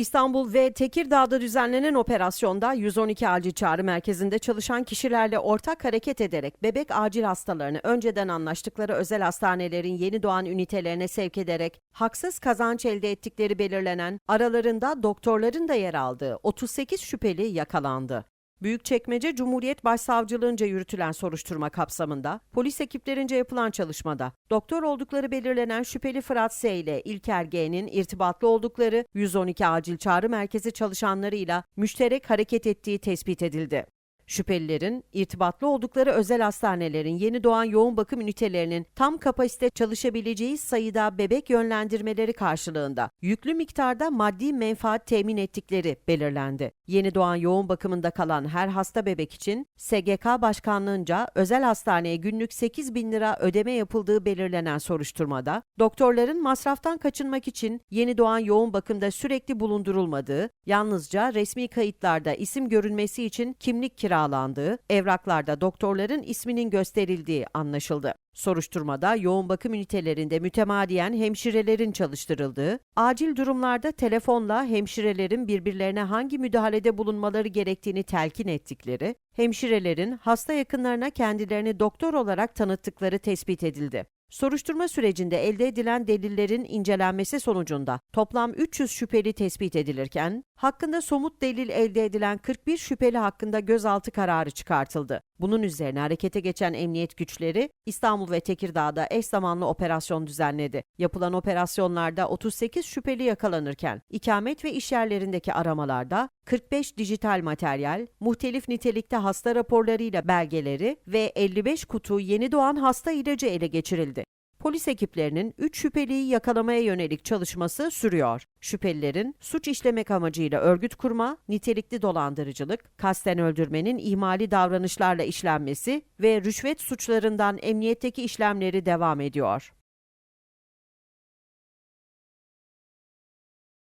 İstanbul ve Tekirdağ'da düzenlenen operasyonda 112 acil çağrı merkezinde çalışan kişilerle ortak hareket ederek bebek acil hastalarını önceden anlaştıkları özel hastanelerin yeni doğan ünitelerine sevk ederek haksız kazanç elde ettikleri belirlenen aralarında doktorların da yer aldığı 38 şüpheli yakalandı. Büyükçekmece Cumhuriyet Başsavcılığınca yürütülen soruşturma kapsamında polis ekiplerince yapılan çalışmada doktor oldukları belirlenen şüpheli Fırat S ile İlker G'nin irtibatlı oldukları 112 acil çağrı merkezi çalışanlarıyla müşterek hareket ettiği tespit edildi. Şüphelilerin irtibatlı oldukları özel hastanelerin yeni doğan yoğun bakım ünitelerinin tam kapasite çalışabileceği sayıda bebek yönlendirmeleri karşılığında yüklü miktarda maddi menfaat temin ettikleri belirlendi. Yeni doğan yoğun bakımında kalan her hasta bebek için SGK Başkanlığınca özel hastaneye günlük 8 bin lira ödeme yapıldığı belirlenen soruşturmada, doktorların masraftan kaçınmak için yeni doğan yoğun bakımda sürekli bulundurulmadığı, yalnızca resmi kayıtlarda isim görünmesi için kimlik kiralandığı, evraklarda doktorların isminin gösterildiği anlaşıldı. Soruşturmada yoğun bakım ünitelerinde mütemadiyen hemşirelerin çalıştırıldığı, acil durumlarda telefonla hemşirelerin birbirlerine hangi müdahalede bulunmaları gerektiğini telkin ettikleri, hemşirelerin hasta yakınlarına kendilerini doktor olarak tanıttıkları tespit edildi. Soruşturma sürecinde elde edilen delillerin incelenmesi sonucunda toplam 300 şüpheli tespit edilirken, hakkında somut delil elde edilen 41 şüpheli hakkında gözaltı kararı çıkartıldı. Bunun üzerine harekete geçen emniyet güçleri İstanbul ve Tekirdağ'da eş zamanlı operasyon düzenledi. Yapılan operasyonlarda 38 şüpheli yakalanırken ikamet ve iş yerlerindeki aramalarda 45 dijital materyal, muhtelif nitelikte hasta raporlarıyla belgeleri ve 55 kutu yeni doğan hasta ilacı ele geçirildi. Polis ekiplerinin 3 şüpheliyi yakalamaya yönelik çalışması sürüyor. Şüphelilerin suç işlemek amacıyla örgüt kurma, nitelikli dolandırıcılık, kasten öldürmenin ihmali davranışlarla işlenmesi ve rüşvet suçlarından emniyetteki işlemleri devam ediyor.